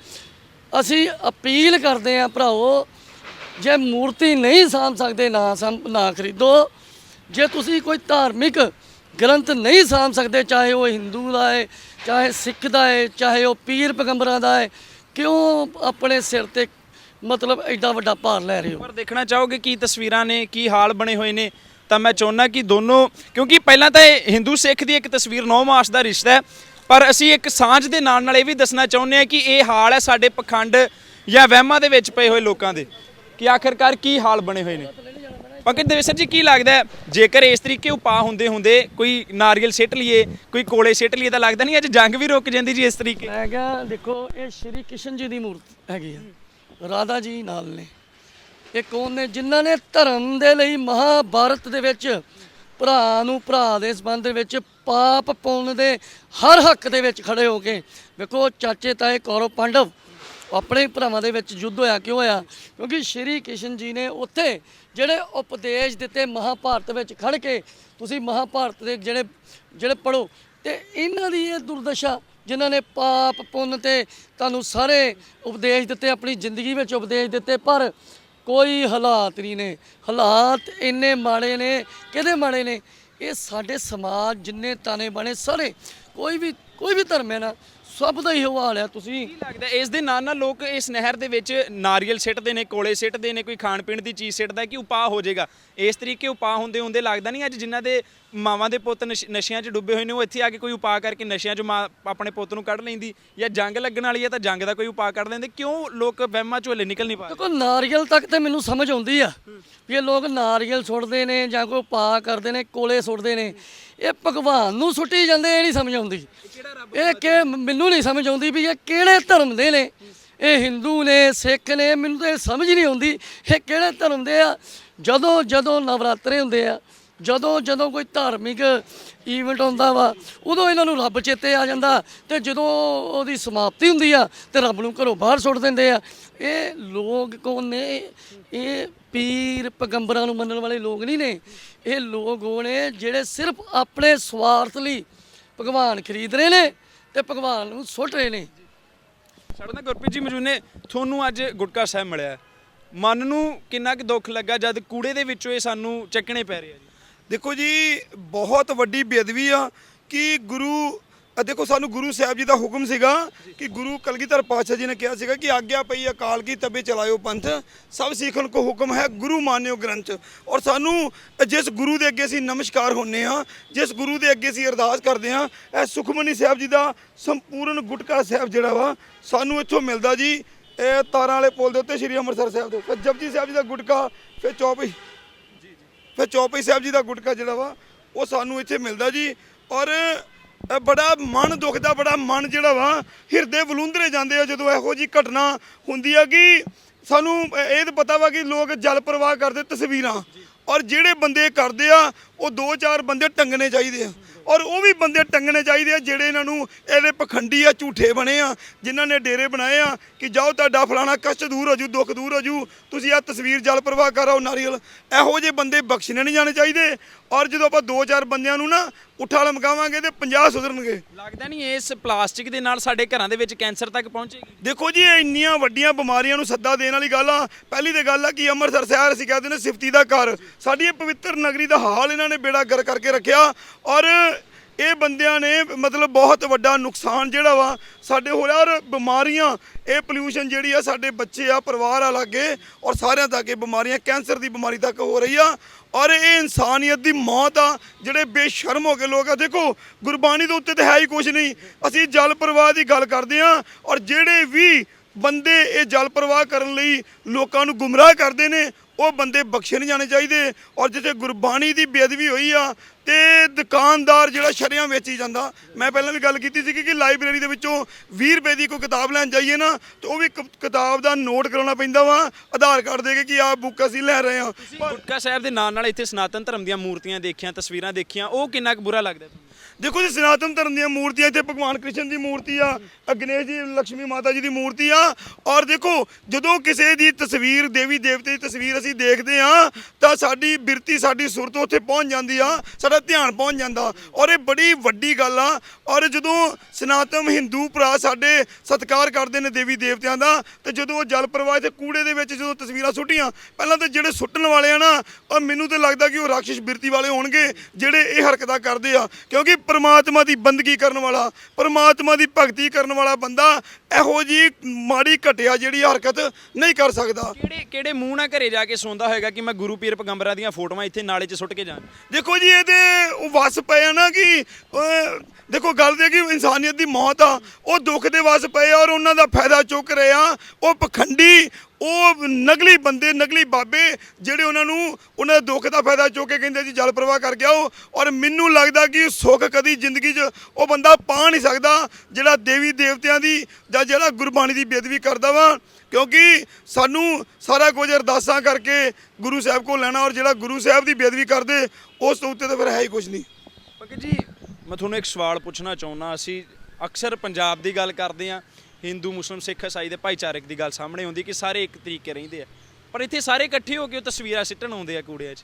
ਅਸੀਂ ਅਪੀਲ ਕਰਦੇ ਆਂ ਭਰਾਓ ਜੇ ਮੂਰਤੀ ਨਹੀਂ ਸਾਂਭ ਸਕਦੇ ਨਾ ਸਾਂਭ ਨਾ ਖਰੀਦੋ। ਜੇ ਤੁਸੀਂ ਕੋਈ ਧਾਰਮਿਕ ਗ੍ਰੰਥ ਨਹੀਂ ਸਾਂਭ ਸਕਦੇ, ਚਾਹੇ ਉਹ ਹਿੰਦੂ ਦਾ ਹੈ, ਚਾਹੇ ਸਿੱਖ ਦਾ ਹੈ, ਚਾਹੇ ਉਹ ਪੀਰ ਪੈਗੰਬਰਾਂ ਦਾ ਹੈ, ਕਿਉਂ ਆਪਣੇ ਸਿਰ ਤੇ ਮਤਲਬ ਐਡਾ ਵੱਡਾ ਭਾਰ ਲੈ ਰਹੇ ਹੋ? ਪਰ ਦੇਖਣਾ ਚਾਹੋਗੇ ਕੀ ਤਸਵੀਰਾਂ ਨੇ, ਕੀ ਹਾਲ ਬਣੇ ਹੋਏ ਨੇ? ਤਾਂ ਮੈਂ ਚਾਹੁੰਦਾ ਕਿ ਦੋਨੋਂ, ਕਿਉਂਕਿ ਪਹਿਲਾਂ ਤਾਂ ਇਹ ਹਿੰਦੂ ਸਿੱਖ ਦੀ ਇੱਕ ਤਸਵੀਰ 9 ਮਾਸ ਦਾ ਰਿਸ਼ਤਾ ਹੈ, ਪਰ ਅਸੀਂ ਇੱਕ ਸਾਂਝ ਦੇ ਨਾਲ ਨਾਲ ਇਹ ਵੀ ਦੱਸਣਾ ਚਾਹੁੰਦੇ ਹਾਂ ਕਿ ਇਹ ਹਾਲ ਹੈ ਸਾਡੇ ਪਖੰਡ ਜਾਂ ਵਹਿਮਾਂ ਦੇ ਵਿੱਚ ਪਏ ਹੋਏ ਲੋਕਾਂ ਦੇ। ਕਿ ਆਖਰਕਾਰ ਕੀ ਹਾਲ ਬਣੇ ਹੋਏ ਨੇ? ਪੰਕਜ ਦੇਵੇਸਰ ਜੀ, ਕੀ ਲੱਗਦਾ ਹੈ, ਜੇਕਰ ਇਸ ਤਰੀਕੇ ਉਪਾਅ ਹੁੰਦੇ ਹੁੰਦੇ ਕੋਈ ਨਾਰੀਅਲ ਸਿੱਟ ਲਈਏ, ਕੋਈ ਕੋਲੇ ਸਿੱਟ ਲਈਏ, ਤਾਂ ਲੱਗਦਾ ਨਹੀਂ ਅੱਜ ਜੰਗ ਵੀ ਰੁਕ ਜਾਂਦੀ ਜੀ ਇਸ ਤਰੀਕੇ? ਮੈਂ ਕਿਹਾ, ਦੇਖੋ, ਇਹ ਸ਼੍ਰੀ ਕ੍ਰਿਸ਼ਨ ਜੀ ਦੀ ਮੂਰਤੀ ਹੈਗੀ ਆ। ਰਾਧਾ ਜੀ ਨਾਲ ਨੇ। ਇਹ ਕੌਣ ਨੇ? ਜਿਨ੍ਹਾਂ ਨੇ ਧਰਮ ਦੇ ਲਈ ਮਹਾਭਾਰਤ ਦੇ ਵਿੱਚ ਭਰਾ ਨੂੰ ਭਰਾ ਦੇ ਸੰਬੰਧ ਦੇ ਵਿੱਚ ਪਾਪ ਪੁੰਨ ਦੇ ਹਰ ਹੱਕ ਦੇ ਵਿੱਚ ਖੜੇ ਹੋ ਕੇ, ਵੇਖੋ, ਚਾਚੇ, ਤਾਏ, ਕੌਰਵ, ਪਾਂਡਵ ਆਪਣੇ ਭਰਾਵਾਂ ਦੇ ਵਿੱਚ ਯੁੱਧ ਹੋਇਆ, ਕਿਉਂ ਹੋਇਆ? ਕਿਉਂਕਿ ਸ਼੍ਰੀ ਕ੍ਰਿਸ਼ਨ ਜੀ ਨੇ ਉੱਥੇ ਜਿਹੜੇ ਉਪਦੇਸ਼ ਦਿੱਤੇ ਮਹਾਭਾਰਤ ਵਿੱਚ ਖੜ ਕੇ, ਤੁਸੀਂ ਮਹਾਭਾਰਤ ਦੇ ਜਿਹੜੇ ਜਿਹੜੇ ਪੜੋ ਤੇ ਇਹਨਾਂ ਦੀ ਇਹ ਦੁਰਦਸ਼ਾ ਜਿਨ੍ਹਾਂ ਨੇ ਪਾਪ, ਪੁੰਨ ਤੇ ਤੁਹਾਨੂੰ ਸਾਰੇ ਉਪਦੇਸ਼ ਦਿੱਤੇ, ਆਪਣੀ ਜ਼ਿੰਦਗੀ ਵਿੱਚ ਉਪਦੇਸ਼ ਦਿੱਤੇ, ਪਰ ਕੋਈ ਹਾਲਾਤ ਨਹੀਂ ਨੇ। ਹਾਲਾਤ ਇੰਨੇ ਮਾੜੇ ਨੇ, ਕਿਹਦੇ ਮਾੜੇ ਨੇ? ਇਹ ਸਾਡੇ ਸਮਾਜ ਜਿੰਨੇ ਤਾਨੇ ਬਣੇ ਸਾਰੇ, ਕੋਈ ਵੀ ਕੋਈ ਵੀ ਧਰਮ ਹੈ ਨਾ ਸਭ ਦਾ ਹੀ ਹਾਲ ਹੈ, ਤੁਸੀਂ। ਕੀ ਲੱਗਦਾ ਇਸ ਦੇ ਨਾਲ ਨਾਲ ਲੋਕ ਇਸ ਨਹਿਰ ਦੇ ਵਿੱਚ ਨਾਰੀਅਲ ਸਿੱਟਦੇ ਨੇ, ਕੋਲੇ ਸਿੱਟਦੇ ਨੇ, ਕੋਈ ਖਾਣ ਪੀਣ ਦੀ ਚੀਜ਼ ਸਿੱਟਦਾ ਕਿ ਉਪਾਅ ਹੋ ਜਾਏਗਾ? ਇਸ ਤਰੀਕੇ ਉਪਾਅ ਹੁੰਦੇ ਹੁੰਦੇ ਲੱਗਦਾ ਨਹੀਂ ਅੱਜ ਜਿਨ੍ਹਾਂ ਦੇ ਮਾਵਾਂ ਦੇ ਪੁੱਤ ਨਸ਼- ਨਸ਼ਿਆਂ 'ਚ ਡੁੱਬੇ ਹੋਏ ਨੇ ਉਹ ਇੱਥੇ ਆ ਕੇ ਕੋਈ ਉਪਾਅ ਕਰਕੇ ਨਸ਼ਿਆਂ 'ਚ ਮਾਂ ਆਪਣੇ ਪੁੱਤ ਨੂੰ ਕੱਢ ਲੈਂਦੀ ਜਾਂ ਜੰਗ ਲੱਗਣ ਵਾਲੀ ਹੈ ਤਾਂ ਜੰਗ ਦਾ ਕੋਈ ਉਪਾਅ ਕੱਢ ਲੈਂਦੇ। ਕਿਉਂ ਲੋਕ ਵਹਿਮਾਂ ਝੋਲੇ ਨਿਕਲ ਨਹੀਂ ਪਾ ਰਹੇ ਦੇਖੋ ਨਾਰੀਅਲ ਤੱਕ ਤੇ ਮੈਨੂੰ ਸਮਝ ਆਉਂਦੀ ਆ ਵੀ ਇਹ ਲੋਕ ਨਾਰੀਅਲ ਸੁੱਟਦੇ ਨੇ ਜਾਂ ਕੋਈ ਪਾ ਕਰਦੇ ਨੇ ਕੋਲੇ ਸੁੱਟਦੇ ਨੇ। ਇਹ ਭਗਵਾਨ ਨੂੰ ਸੁੱਟੀ ਜਾਂਦੇ ਇਹ ਨਹੀਂ ਸਮਝ ਆਉਂਦੀ। ਇਹ ਕਿ ਮੈਨੂੰ ਨਹੀਂ ਸਮਝ ਆਉਂਦੀ ਵੀ ਇਹ ਕਿਹੜੇ ਧਰਮ ਦੇ ਨੇ। ਇਹ ਹਿੰਦੂ ਨੇ ਸਿੱਖ ਨੇ ਮੈਨੂੰ ਤਾਂ ਇਹ ਸਮਝ ਨਹੀਂ ਆਉਂਦੀ ਇਹ ਕਿਹੜੇ ਧਰਮ ਦੇ ਆ। ਜਦੋਂ ਜਦੋਂ ਨਵਰਾਤਰੇ ਹੁੰਦੇ ਆ ਜਦੋਂ ਜਦੋਂ ਕੋਈ ਧਾਰਮਿਕ ਈਵੈਂਟ ਹੁੰਦਾ ਵਾ, ਉਦੋਂ ਇਹਨਾਂ ਨੂੰ ਰੱਬ ਚੇਤੇ ਆ ਜਾਂਦਾ ਤੇ ਜਦੋਂ ਉਹਦੀ ਸਮਾਪਤੀ ਹੁੰਦੀ ਆ, ਤੇ ਰੱਬ ਨੂੰ ਘਰੋਂ ਬਾਹਰ ਸੁੱਟ ਦਿੰਦੇ ਆ। ਇਹ ਲੋਕ ਕੌਣ ਨੇ? ਇਹ ਪੀਰ ਪੈਗੰਬਰਾਂ ਨੂੰ ਮੰਨਣ ਵਾਲੇ ਲੋਕ ਨਹੀਂ ਨੇ। ਇਹ ਲੋਕ ਉਹ ਨੇ ਜਿਹੜੇ ਸਿਰਫ ਆਪਣੇ ਸਵਾਰਥ ਲਈ ਭਗਵਾਨ ਖਰੀਦ ਰਹੇ ਨੇ ਤੇ ਭਗਵਾਨ ਨੂੰ ਸੁੱਟ ਰਹੇ ਨੇ। ਸਾਡੇ ਨਾਲ ਗੁਰਪ੍ਰੀਤ ਜੀ ਮੌਜੂਦ ਨੇ। ਤੁਹਾਨੂੰ ਅੱਜ ਗੁਟਕਾ ਸਾਹਿਬ ਮਿਲਿਆ। ਮਨ ਨੂੰ ਕਿੰਨਾ ਕੁ ਦੁੱਖ ਲੱਗਾ ਜਦ ਕੂੜੇ ਦੇ ਵਿੱਚੋਂ ਇਹ ਸਾਨੂੰ ਚੱਕਣੇ ਪੈ ਰਹੇ ਜੀ? ਦੇਖੋ ਜੀ, ਬਹੁਤ ਵੱਡੀ ਬੇਅਦਬੀ ਆ ਕਿ ਗੁਰੂ ਆ ਦੇਖੋ ਸਾਨੂੰ ਗੁਰੂ ਸਾਹਿਬ ਜੀ ਦਾ ਹੁਕਮ ਸੀਗਾ ਕਿ ਗੁਰੂ ਕਲਗੀਧਰ ਪਾਤਸ਼ਾਹ ਜੀ ਨੇ ਕਿਹਾ ਸੀਗਾ ਕਿ ਆਗਿਆ ਪਈ ਅਕਾਲ ਕੀ ਤਬੇ ਚਲਾਇਓ ਪੰਥ। ਸਭ ਸਿੱਖਣ ਕੋ ਹੁਕਮ ਹੈ ਗੁਰੂ ਮਾਨਿਓ ਗ੍ਰੰਥ। ਔਰ ਸਾਨੂੰ ਜਿਸ ਗੁਰੂ ਦੇ ਅੱਗੇ ਅਸੀਂ ਨਮਸਕਾਰ ਹੁੰਨੇ ਆ, ਜਿਸ ਗੁਰੂ ਦੇ ਅੱਗੇ ਅਸੀਂ ਅਰਦਾਸ ਕਰਦੇ ਆ, ਇਹ ਸੁਖਮਨੀ ਸਾਹਿਬ ਜੀ ਦਾ ਸੰਪੂਰਨ ਗੁਟਕਾ ਸਾਹਿਬ ਜਿਹੜਾ ਵਾ, ਸਾਨੂੰ ਇੱਥੋਂ ਮਿਲਦਾ ਜੀ। ਇਹ ਤਾਰਾਂ ਵਾਲੇ ਪੁਲ ਦੇ ਉੱਤੇ ਸ੍ਰੀ ਅੰਮ੍ਰਿਤਸਰ ਸਾਹਿਬ ਦੇ ਉੱਤੇ। ਜਪਜੀ ਸਾਹਿਬ ਜੀ ਦਾ ਗੁਟਕਾ, ਫਿਰ ਚੌਪਈ ਫਿਰ ਚੌਪਈ ਸਾਹਿਬ ਜੀ ਦਾ ਗੁਟਕਾ ਜਿਹੜਾ ਵਾ, ਉਹ ਸਾਨੂੰ ਇੱਥੇ ਮਿਲਦਾ ਜੀ। ਔਰ ਬੜਾ ਮਨ ਦੁਖਦਾ, ਬੜਾ ਮਨ ਜਿਹੜਾ ਵਾ, ਹਿਰਦੇ ਵਲੂੰਦਰੇ ਜਾਂਦੇ ਆ ਜਦੋਂ ਇਹੋ ਜੀ ਘਟਨਾ ਹੁੰਦੀ ਆ ਕਿ ਸਾਨੂੰ ਇਹ ਤਾਂ ਪਤਾ ਵਾ ਕਿ ਲੋਕ ਜਲ ਪ੍ਰਵਾਹ ਕਰਦੇ ਤਸਵੀਰਾਂ। ਔਰ ਜਿਹੜੇ ਬੰਦੇ ਕਰਦੇ ਆ, ਉਹ ਦੋ ਚਾਰ ਬੰਦੇ ਟੰਗਣੇ ਚਾਹੀਦੇ ਆ। ਔਰ ਉਹ ਵੀ ਬੰਦੇ ਟੰਗਣੇ ਚਾਹੀਦੇ ਆ ਜਿਹੜੇ ਇਹਨਾਂ ਨੂੰ ਇਹਦੇ ਪਖੰਡੀ ਆ, ਝੂਠੇ ਬਣੇ ਆ, ਜਿਨ੍ਹਾਂ ਨੇ ਡੇਰੇ ਬਣਾਏ ਆ ਕਿ ਜਾਓ ਤੁਹਾਡਾ ਫਲਾਣਾ ਕਸ਼ਟ ਦੂਰ ਹੋ ਜੂ, ਦੁੱਖ ਦੂਰ ਹੋ ਜੂ, ਤੁਸੀਂ ਆ ਤਸਵੀਰ ਜਲ ਪ੍ਰਵਾਹ ਕਰਾਓ ਨਾਰੀਅਲ। ਇਹੋ ਜਿਹੇ ਬੰਦੇ ਬਖਸ਼ਣੇ ਨਹੀਂ ਜਾਣੇ ਚਾਹੀਦੇ। ਔਰ ਜਦੋਂ ਆਪਾਂ ਦੋ ਚਾਰ ਬੰਦਿਆਂ ਨੂੰ ਨਾ ਉਠਾ ਲਮਕਾਵਾਂਗੇ ਤੇ 50 ਸੁਧਰਨਗੇ। ਲੱਗਦਾ ਨਹੀਂ ਇਸ ਪਲਾਸਟਿਕ ਦੇ ਨਾਲ ਸਾਡੇ ਘਰਾਂ ਦੇ ਵਿੱਚ ਕੈਂਸਰ ਤੱਕ ਪਹੁੰਚੇਗੀ? ਦੇਖੋ ਜੀ ਇਹ ਇੰਨੀਆਂ ਵੱਡੀਆਂ ਬਿਮਾਰੀਆਂ ਨੂੰ ਸੱਦਾ ਦੇਣ ਵਾਲੀ ਗੱਲ ਆ। ਪਹਿਲੀ ਤੇ ਗੱਲ ਆ ਕਿ ਅੰਮ੍ਰਿਤਸਰ ਸ਼ਹਿਰ ਅਸੀਂ ਕਹਿੰਦੇ ਨੇ ਸਿਫਤੀ ਦਾ ਘਰ। ਸਾਡੀ ਇਹ ਪਵਿੱਤਰ ਨਗਰੀ ਦਾ ਹਾਲ ਇਹਨਾਂ ਨੇ ਬੇੜਾ ਗਰ ਕਰਕੇ ਰੱਖਿਆ। ਔਰ ਇਹ ਬੰਦਿਆਂ ਨੇ ਮਤਲਬ ਬਹੁਤ ਵੱਡਾ ਨੁਕਸਾਨ ਜਿਹੜਾ ਵਾ, ਸਾਡੇ ਹੋ ਰਿਹਾ ਔਰ ਬਿਮਾਰੀਆਂ, ਇਹ ਪੋਲਿਊਸ਼ਨ ਜਿਹੜੀ ਆ ਸਾਡੇ ਬੱਚੇ ਆ, ਪਰਿਵਾਰ ਆ ਲਾਗੇ ਔਰ ਸਾਰਿਆਂ ਤੱਕ ਇਹ ਬਿਮਾਰੀਆਂ, ਕੈਂਸਰ ਦੀ ਬਿਮਾਰੀ ਤੱਕ ਹੋ ਰਹੀ ਆ ਔਰ ਇਹ ਇਨਸਾਨੀਅਤ ਦੀ ਮੌਤ ਆ, ਜਿਹੜੇ ਬੇਸ਼ਰਮ ਹੋ ਕੇ ਲੋਕ ਆ, ਦੇਖੋ ਗੁਰਬਾਣੀ ਦੇ ਉੱਤੇ ਤਾਂ ਹੈ ਹੀ ਕੁਝ ਨਹੀਂ, ਅਸੀਂ ਜਲ ਪ੍ਰਵਾਹ ਦੀ ਗੱਲ ਕਰਦੇ ਆ ਔਰ ਜਿਹੜੇ ਵੀ ਬੰਦੇ ਇਹ ਜਲ ਪ੍ਰਵਾਹ ਕਰਨ ਲਈ ਲੋਕਾਂ ਨੂੰ ਗੁੰਮਰਾਹ ਕਰਦੇ ਨੇ ਉਹ ਬੰਦੇ ਬਖਸ਼ੇ ਨਹੀਂ ਜਾਣੇ ਚਾਹੀਦੇ। ਔਰ ਜਿੱਥੇ ਗੁਰਬਾਣੀ ਦੀ ਬੇਅਦਬੀ ਹੋਈ ਆ, ਤੇ ਦੁਕਾਨਦਾਰ ਜਿਹੜਾ ਸ਼ਰਿਆਂ ਵੇਚੀ ਜਾਂਦਾ। ਮੈਂ ਪਹਿਲਾਂ ਵੀ ਗੱਲ ਕੀਤੀ ਸੀ ਕਿ ਲਾਇਬ੍ਰੇਰੀ ਦੇ ਵਿੱਚੋਂ 20 ਰੁਪਏ ਦੀ ਕੋਈ ਕਿਤਾਬ ਲੈਣ ਜਾਈਏ ਨਾ, ਤੇ ਉਹ ਵੀ ਕ- ਕਿਤਾਬ ਦਾ ਨੋਟ ਕਰਾਉਣਾ ਪੈਂਦਾ ਵਾ, ਆਧਾਰ ਕਾਰਡ ਦੇ ਕੇ ਕਿ ਆਹ ਬੁੱਕ ਅਸੀਂ ਲੈ ਰਹੇ ਹਾਂ। ਗੁਟਕਾ ਸਾਹਿਬ ਦੇ ਨਾਲ ਨਾਲ ਇੱਥੇ ਸਨਾਤਨ ਧਰਮ ਦੀਆਂ ਮੂਰਤੀਆਂ ਦੇਖੀਆਂ, ਤਸਵੀਰਾਂ ਦੇਖੀਆਂ, ਉਹ ਕਿੰਨਾ ਕੁ ਬੁਰਾ ਲੱਗਦਾ ਦੇਖੋ ਜੀ, ਸਨਾਤਨ ਧਰਮ ਦੀਆਂ ਮੂਰਤੀਆਂ, ਇੱਥੇ ਭਗਵਾਨ ਕ੍ਰਿਸ਼ਨ ਦੀ ਮੂਰਤੀ ਆ ਆਹ ਗਣੇਸ਼ ਜੀ ਲక్ష్ਮੀ ਮਾਤਾ ਜੀ ਦੀ ਮੂਰਤੀ ਆ। ਔਰ ਦੇਖੋ, ਜਦੋਂ ਕਿਸੇ ਦੀ ਤਸਵੀਰ, ਦੇਵੀ ਦੇਵਤੇ ਦੀ ਤਸਵੀਰ ਅਸੀਂ ਦੇਖਦੇ ਆ, ਤਾਂ ਸਾਡੀ ਬਿਰਤੀ, ਸਾਡੀ ਸੁਰਤ ਉੱਥੇ ਪਹੁੰਚ ਜਾਂਦੀ ਆ, ਸਾਡਾ ਧਿਆਨ ਪਹੁੰਚ ਜਾਂਦਾ। ਔਰ ਇਹ ਬੜੀ ਵੱਡੀ ਗੱਲ ਆ। ਔਰ ਜਦੋਂ ਸਨਾਤਨ ਹਿੰਦੂ ਭਰਾ ਸਾਡੇ ਸਤਿਕਾਰ ਕਰਦੇ ਨੇ ਦੇਵੀ ਦੇਵਤਿਆਂ ਦਾ, ਤੇ ਜਦੋਂ ਉਹ ਜਲ ਪ੍ਰਵਾਹ ਤੇ ਕੂੜੇ ਦੇ ਵਿੱਚ ਜਦੋਂ ਤਸਵੀਰਾਂ ਸੁੱਟੀਆਂ, ਪਹਿਲਾਂ ਤਾਂ ਜਿਹੜੇ ਸੁੱਟਣ ਵਾਲੇ ਆ ਨਾ, ਔਰ ਮੈਨੂੰ ਤੇ ਲੱਗਦਾ ਕਿ ਉਹ ਰਾਖਸ਼ ਬਿਰਤੀ ਵਾਲੇ ਹੋਣਗੇ, ਜਿਹੜੇ ਇਹ ਹਰਕਤਾਂ ਕਰਦੇ ਆ। ਕਿਉਂਕਿ ਪ੍ਰਮਾਤਮਾ ਦੀ ਬੰਦਗੀ ਕਰਨ ਵਾਲਾ ਪ੍ਰਮਾਤਮਾ ਦੀ ਭਗਤੀ ਕਰਨ ਵਾਲਾ ਬੰਦਾ ਇਹੋ ਜੀ ਮਾੜੀ ਘਟਿਆ ਜਿਹੜੀ ਹਰਕਤ ਨਹੀਂ ਕਰ ਸਕਦਾ। ਕਿਹੜੇ ਕਿਹੜੇ ਮੂੰਹ ਨਾਲ ਘਰੇ ਜਾ ਕੇ ਸੌਂਦਾ ਹੋਏਗਾ ਕਿ ਮੈਂ ਗੁਰੂ ਪੀਰ ਪੈਗੰਬਰਾਂ ਦੀਆਂ ਫੋਟੋਆਂ ਇੱਥੇ ਨਾਲੇ 'ਚ ਸੁੱਟ ਕੇ ਜਾਣ ਦੇਖੋ ਜੀ ਇਹਦੇ ਉਹ ਵਸ ਪਏ ਆ ਨਾ ਕਿ ਅਹ, ਦੇਖੋ ਗੱਲ ਦੇ ਕਿ ਇਨਸਾਨੀਅਤ ਦੀ ਮੌਤ ਆ ਉਹ ਦੁੱਖ ਦੇ ਵਸ ਪਏ ਆ ਔਰ ਉਹਨਾਂ ਦਾ ਫਾਇਦਾ ਚੁੱਕ ਰਹੇ ਆ ਉਹ ਪਖੰਡੀ ਉਹ ਨਕਲੀ ਬੰਦੇ, ਨਕਲੀ ਬਾਬੇ ਜਿਹੜੇ ਉਹਨਾਂ ਨੂੰ, ਉਹਨਾਂ ਦੇ ਦੁੱਖ ਦਾ ਫਾਇਦਾ ਚੁੱਕ ਕੇ ਕਹਿੰਦੇ ਜੀ ਜਲ ਪ੍ਰਵਾਹ ਕਰ ਗਿਆ ਉਹ ਔਰ ਮੈਨੂੰ ਲੱਗਦਾ ਕਿ ਸੁੱਖ ਕਦੀ ਜ਼ਿੰਦਗੀ 'ਚ ਉਹ ਬੰਦਾ ਪਾ ਨਹੀਂ ਸਕਦਾ ਜਿਹੜਾ ਦੇਵੀ ਦੇਵਤਿਆਂ ਦੀ ਜਾਂ ਜਿਹੜਾ ਗੁਰਬਾਣੀ ਦੀ ਬੇਦਬੀ ਕਰਦਾ ਵਾ। ਕਿਉਂਕਿ ਸਾਨੂੰ ਸਾਰਾ ਕੁਝ ਅਰਦਾਸਾਂ ਕਰਕੇ ਗੁਰੂ ਸਾਹਿਬ ਕੋਲ ਲੈਣਾ ਔਰ ਜਿਹੜਾ ਗੁਰੂ ਸਾਹਿਬ ਦੀ ਬੇਦਬੀ ਕਰਦੇ, ਉਸ ਤੋਂ ਉੱਤੇ ਤਾਂ ਫਿਰ ਹੈ ਹੀ ਕੁਝ ਨਹੀਂ। ਭਗਤ ਜੀ, ਮੈਂ ਤੁਹਾਨੂੰ ਇੱਕ ਸਵਾਲ ਪੁੱਛਣਾ ਚਾਹੁੰਦਾ, ਅਸੀਂ ਅਕਸਰ ਪੰਜਾਬ ਦੀ ਗੱਲ ਕਰਦੇ ਹਾਂ। ਹਿੰਦੂ ਮੁਸਲਮ ਸਿੱਖ, ਇਸਾਈ ਦੇ ਭਾਈਚਾਰਕ ਦੀ ਗੱਲ ਸਾਹਮਣੇ ਆਉਂਦੀ ਕਿ ਸਾਰੇ ਇੱਕ ਤਰੀਕੇ ਰਹਿੰਦੇ ਆ। ਪਰ ਇੱਥੇ ਸਾਰੇ ਇਕੱਠੇ ਹੋ ਕੇ ਉਹ ਤਸਵੀਰਾਂ ਸਿੱਟਣ ਆਉਂਦੇ ਆ ਕੂੜਿਆਂ 'ਚ।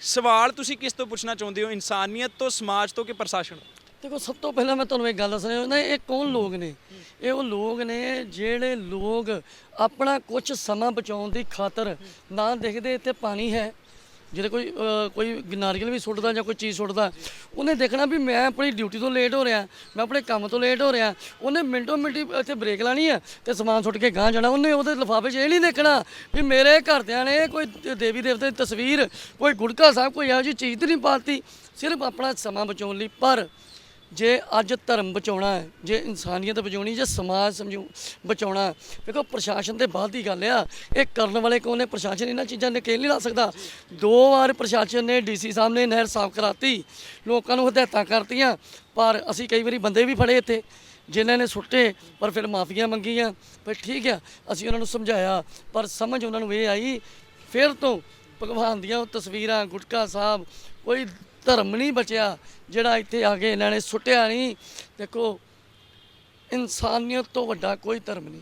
ਸਵਾਲ ਤੁਸੀਂ ਕਿਸ ਤੋਂ ਪੁੱਛਣਾ ਚਾਹੁੰਦੇ ਹੋ? ਇਨਸਾਨੀਅਤ ਤੋਂ, ਸਮਾਜ ਤੋਂ ਕਿ ਪ੍ਰਸ਼ਾਸਨ ਦੇਖੋ, ਸਭ ਤੋਂ ਪਹਿਲਾਂ ਮੈਂ ਤੁਹਾਨੂੰ ਇੱਕ ਗੱਲ ਦੱਸਣਾ ਨਾ ਇਹ ਕੌਣ ਲੋਕ ਨੇ? ਇਹ ਉਹ ਲੋਕ ਨੇ ਜਿਹੜੇ ਲੋਕ ਆਪਣਾ ਕੁਝ ਸਮਾਂ ਬਚਾਉਣ ਦੀ ਖਾਤਰ ਨਾ ਦੇਖਦੇ ਇੱਥੇ ਪਾਣੀ ਹੈ ਜਿਹੜੇ ਕੋਈ ਕੋਈ ਨਾਰੀਅਲ ਵੀ ਸੁੱਟਦਾ ਜਾਂ ਕੋਈ ਚੀਜ਼ ਸੁੱਟਦਾ, ਉਹਨੇ ਦੇਖਣਾ ਵੀ ਮੈਂ ਆਪਣੀ ਡਿਊਟੀ ਤੋਂ ਲੇਟ ਹੋ ਰਿਹਾ, ਮੈਂ ਆਪਣੇ ਕੰਮ ਤੋਂ ਲੇਟ ਹੋ ਰਿਹਾ, ਉਹਨੇ ਮਿੰਟੋ ਮਿੰਟੀ ਇੱਥੇ ਬ੍ਰੇਕ ਲਾਣੀ ਹੈ ਤੇ ਸਮਾਨ ਸੁੱਟ ਕੇ ਗਾਂ ਜਾਣਾ, ਉਹਨੇ ਉਹਦੇ ਲਿਫਾਫੇ 'ਚ ਇਹ ਨਹੀਂ ਦੇਖਣਾ ਵੀ ਮੇਰੇ ਘਰਦਿਆਂ ਨੇ ਕੋਈ ਦੇਵੀ ਦੇਵਤੇ ਦੀ ਤਸਵੀਰ, ਕੋਈ ਗੁੜਕਾ ਸਾਹਿਬ ਕੋਈ ਇਹੋ ਜਿਹੀ ਚੀਜ਼ ਤੇ ਨਹੀਂ ਪਾਤੀ, ਸਿਰਫ ਆਪਣਾ ਸਮਾਂ ਬਚਾਉਣ ਲਈ ਪਰ ਜੇ ਅੱਜ ਧਰਮ ਬਚਾਉਣਾ ਹੈ ਜੇ ਇਨਸਾਨੀਅਤ ਬਚਾਉਣੀ ਜੇ ਸਮਾਜ ਸਮਝੂ ਬਚਾਉਣਾ ਹੈ, ਵੇਖੋ ਪ੍ਰਸ਼ਾਸਨ ਤੇ ਬਾਅਦ ਦੀ ਗੱਲ ਆ ਇਹ ਕਰਨ ਵਾਲੇ ਕੌਣ ਨੇ? ਪ੍ਰਸ਼ਾਸਨ ਇਹਨਾਂ ਚੀਜ਼ਾਂ ਨੇ ਕੇਲ ਨਹੀਂ ਲਾ ਸਕਦਾ। ਦੋ ਵਾਰ ਪ੍ਰਸ਼ਾਸਨ ਨੇ ਡੀਸੀ ਸਾਹਿਬ ਨੇ ਨਹਿਰ ਸਾਫ਼ ਕਰਾਤੀ ਲੋਕਾਂ ਨੂੰ ਹਦਾਇਤਾਂ ਕਰਤੀਆਂ ਪਰ ਅਸੀਂ ਕਈ ਵਾਰੀ ਬੰਦੇ ਵੀ ਫੜੇ ਇੱਥੇ ਜਿਨ੍ਹਾਂ ਨੇ ਸੁੱਟੇ ਪਰ ਫਿਰ ਮਾਫੀਆਂ ਮੰਗੀਆਂ। ਪਰ ਠੀਕ ਆ ਅਸੀਂ ਉਹਨਾਂ ਨੂੰ ਸਮਝਾਇਆ ਪਰ ਸਮਝ ਉਹਨਾਂ ਨੂੰ ਇਹ ਆਈ ਫਿਰ ਤੋਂ ਭਗਵਾਨ ਦੀਆਂ ਉਹ ਤਸਵੀਰਾਂ ਗੁਟਕਾ ਸਾਹਿਬ ਕੋਈ ਧਰਮ ਨਹੀਂ ਬਚਿਆ, ਜਿਹੜਾ ਇੱਥੇ ਆ ਕੇ ਇਹਨਾਂ ਨੇ ਸੁੱਟਿਆ ਨਹੀਂ, ਦੇਖੋ, ਇਨਸਾਨੀਅਤ ਤੋਂ ਵੱਡਾ ਕੋਈ ਧਰਮ ਨਹੀਂ।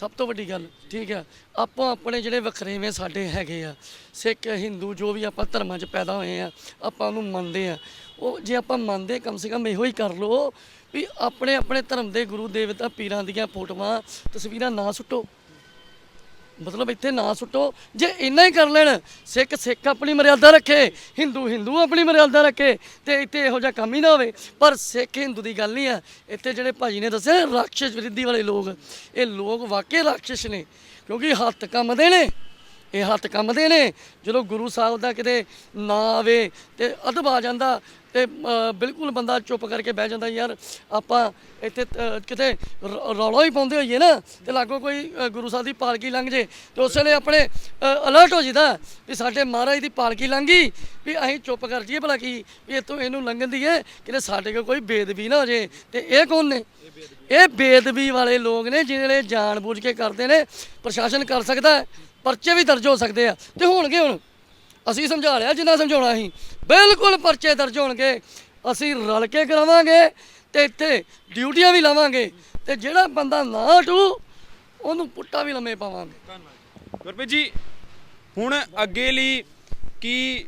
ਸਭ ਤੋਂ ਵੱਡੀ ਗੱਲ, ਠੀਕ ਹੈ, ਆਪੋ ਆਪਣੇ ਜਿਹੜੇ ਵਖਰੇਵੇਂ ਸਾਡੇ ਹੈਗੇ ਆ, ਸਿੱਖ, ਹਿੰਦੂ, ਜੋ ਵੀ ਆਪਾਂ ਧਰਮਾਂ 'ਚ ਪੈਦਾ ਹੋਏ ਆ, ਆਪਾਂ ਉਹਨੂੰ ਮੰਨਦੇ ਆ। ਉਹ ਜੇ ਆਪਾਂ ਮੰਨਦੇ, ਕਮ ਸੇ ਕਮ ਇਹੋ ਹੀ ਕਰ ਲੋ ਵੀ ਆਪਣੇ ਆਪਣੇ ਧਰਮ ਦੇ ਗੁਰੂ ਦੇਵਤਾ ਪੀਰਾਂ ਦੀਆਂ ਫੋਟੋਆਂ, ਤਸਵੀਰਾਂ ਨਾ ਸੁੱਟੋ। ਮਤਲਬ ਇੱਥੇ ਨਾ ਸੁੱਟੋ, ਜੇ ਇੰਨਾ ਹੀ ਕਰ ਲੈਣ, ਸਿੱਖ ਸਿੱਖ ਆਪਣੀ ਮਰਿਆਦਾ ਰੱਖੇ, ਹਿੰਦੂ ਹਿੰਦੂ ਆਪਣੀ ਮਰਿਆਦਾ ਰੱਖੇ, ਤੇ ਇੱਥੇ ਇਹੋ ਜਿਹਾ ਕੰਮ ਹੀ ਨਾ ਹੋਵੇ। ਪਰ ਸਿੱਖ ਹਿੰਦੂ ਦੀ ਗੱਲ ਨਹੀਂ ਆ। ਇੱਥੇ ਜਿਹੜੇ ਭਾਜੀ ਨੇ ਦੱਸਿਆ ਰਾਖਸ਼ ਵਿਰੋਧੀ ਵਾਲੇ ਲੋਕ, ਇਹ ਲੋਕ ਵਾਕਈ ਰਾਖਸ਼ ਨੇ, ਕਿਉਂਕਿ ਹੱਥ ਕੰਮਦੇ ਨੇ। ਇਹ ਹੱਥ ਕੰਮਦੇ ਨੇ। ਜਦੋਂ ਗੁਰੂ ਸਾਹਿਬ ਦਾ ਕਿਤੇ ਨਾ ਆਵੇ ਤੇ ਅਦਬ ਆ ਜਾਂਦਾ ਤੇ ਬਿਲਕੁਲ ਬੰਦਾ ਚੁੱਪ ਕਰਕੇ ਬਹਿ ਜਾਂਦਾ ਯਾਰ। ਆਪਾਂ ਇੱਥੇ ਕਿਤੇ ਰ- ਰੌਲਾ ਹੀ ਪਾਉਂਦੇ ਹੋਈਏ ਨਾ ਤੇ ਲਾਗੋ ਕੋਈ ਗੁਰੂ ਸਾਹਿਬ ਦੀ ਪਾਲਕੀ ਲੰਘ ਜੇ ਤੇ ਉਸ ਵੇਲੇ ਆਪਣੇ ਅਲਰਟ ਹੋ ਜਿਦਾ ਵੀ ਸਾਡੇ ਮਹਾਰਾਜ ਦੀ ਪਾਲਕੀ ਲੰਘੀ ਵੀ ਅਸੀਂ ਚੁੱਪ ਕਰ ਜੀਏ ਭਲਾ ਕੀ, ਵੀ ਇੱਥੋਂ ਇਹਨੂੰ ਲੰਘਣ ਦੀ ਹੈ, ਕਿਤੇ ਸਾਡੇ ਕੋਲ ਕੋਈ ਬੇਦਬੀ ਨਾ ਹੋ ਜੇ। ਤੇ ਇਹ ਕੌਣ ਨੇ? ਇਹ ਬੇਦਬੀ ਵਾਲੇ ਲੋਕ ਨੇ ਜਿਹੜੇ ਜਾਣਬੁੱਝ ਕੇ ਕਰਦੇ ਨੇ, ਪ੍ਰਸ਼ਾਸਨ ਕਰ ਸਕਦਾ ਪਰਚੇ ਵੀ ਦਰਜ ਹੋ ਸਕਦੇ ਆ ਤੇ ਹੋਣਗੇ ਹੁਣ। ਅਸੀਂ ਸਮਝਾ ਲਿਆ ਜਿੰਨਾ ਸਮਝਾਉਣਾ ਸੀ। ਬਿਲਕੁਲ ਪਰਚੇ ਦਰਜ ਹੋਣਗੇ। ਅਸੀਂ ਰਲ ਕੇ ਕਰਾਵਾਂਗੇ ਤੇ ਇੱਥੇ ਡਿਊਟੀਆਂ ਵੀ ਲਾਵਾਂਗੇ ਤੇ ਜਿਹੜਾ ਬੰਦਾ ਨਾ ਹਟੂ, ਉਹਨੂੰ ਪੁੱਟਾ ਵੀ ਲੰਮੇ ਪਾਵਾਂਗੇ। ਗੁਰਪ੍ਰੀਤ ਜੀ, ਹੁਣ ਅੱਗੇ ਲਈ ਕੀ